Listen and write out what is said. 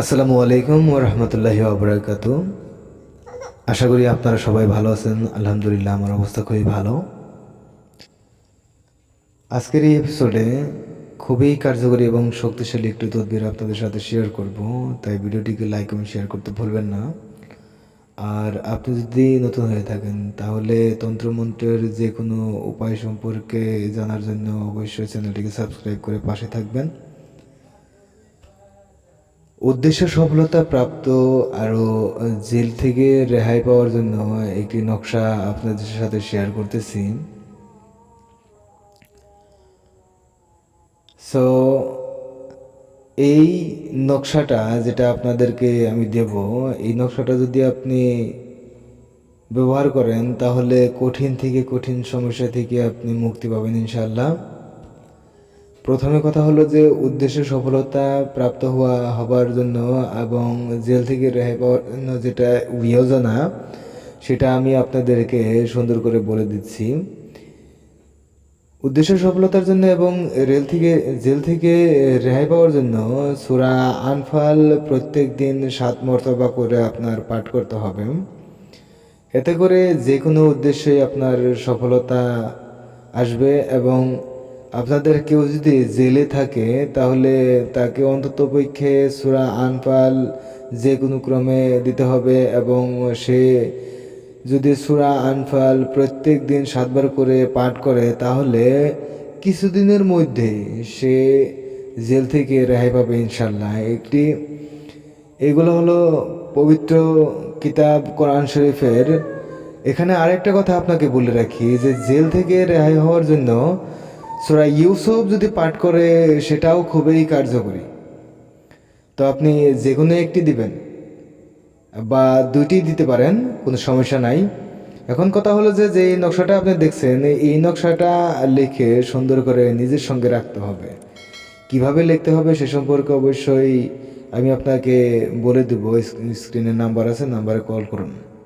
আসসালামু আলাইকুম ও রহমতুল্লাহি আবরাকাত আশা করি আপনারা সবাই ভালো আছেন। আলহামদুলিল্লাহ, আমার অবস্থা খুবই ভালো। আজকের এই এপিসোডে খুবই কার্যকরী এবং শক্তিশালী একটি তদবির আপনাদের সাথে শেয়ার করব। তাই ভিডিওটিকে লাইক এবং শেয়ার করতে ভুলবেন না। আর আপনি যদি নতুন হয়ে থাকেন, তাহলে তন্ত্রমন্ত্রের যে কোনো উপায় সম্পর্কে জানার জন্য অবশ্যই চ্যানেলটিকে সাবস্ক্রাইব করে পাশে থাকবেন। উদ্দেশ্য সফলতা প্রাপ্ত আরও জেল থেকে রেহাই পাওয়ার জন্য একটি নকশা আপনাদের সাথে শেয়ার করতেছি। সো এই নকশাটা যেটা আপনাদেরকে আমি দেব, এই নকশাটা যদি আপনি ব্যবহার করেন, তাহলে কঠিন থেকে কঠিন সমস্যা থেকে আপনি মুক্তি পাবেন ইনশাল্লাহ প্রথমে কথা হলো যে উদ্দেশ্য সফলতা প্রাপ্ত হওয়া, হবার জন্য এবং জেল থেকে রেহাই পাওয়ার জন্য যেটা যোজনা সেটা আমি আপনাদেরকে সুন্দর করে বলে দিচ্ছি। উদ্দেশ্য সফলতার জন্য এবং রেল থেকে, জেল থেকে রেহাই পাওয়ার জন্য সুরা আনফাল প্রত্যেক দিন সাত মর্তবা করে আপনার পাঠ করতে হবে। এতে করে যে কোনো উদ্দেশ্যে আপনার সফলতা আসবে এবং আপনাদের কেউ যদি জেলে থাকে, তাহলে তাকে অন্তত পক্ষে সুরা আনফাল যে কোনো ক্রমে দিতে হবে এবং সে যদি সুরা আনফাল প্রত্যেক দিন সাতবার করে পাঠ করে, তাহলে কিছুদিনের মধ্যে সে জেল থেকে রেহাই পাবে ইনশাল্লাহ একটি, এগুলো হলো পবিত্র কিতাব কোরআন শরীফের। এখানে আরেকটা কথা আপনাকে বলে রাখি যে জেল থেকে রেহাই হওয়ার জন্য সুরা ইউসুফ যদি পাঠ করে, সেটাও খুবই কার্যকরী। তো আপনি যে কোনো একটি দিবেন বা দুইটি দিতে পারেন, কোনো সমস্যা নাই। এখন কথা হলো যে যে নকশাটা আপনি দেখছেন, এই নকশাটা লিখে সুন্দর করে নিজের সঙ্গে রাখতে হবে। কীভাবে লিখতে হবে সে সম্পর্কে অবশ্যই আমি আপনাকে বলে দেবো। স্ক্রিনের নাম্বার আছে, নাম্বারে কল করুন।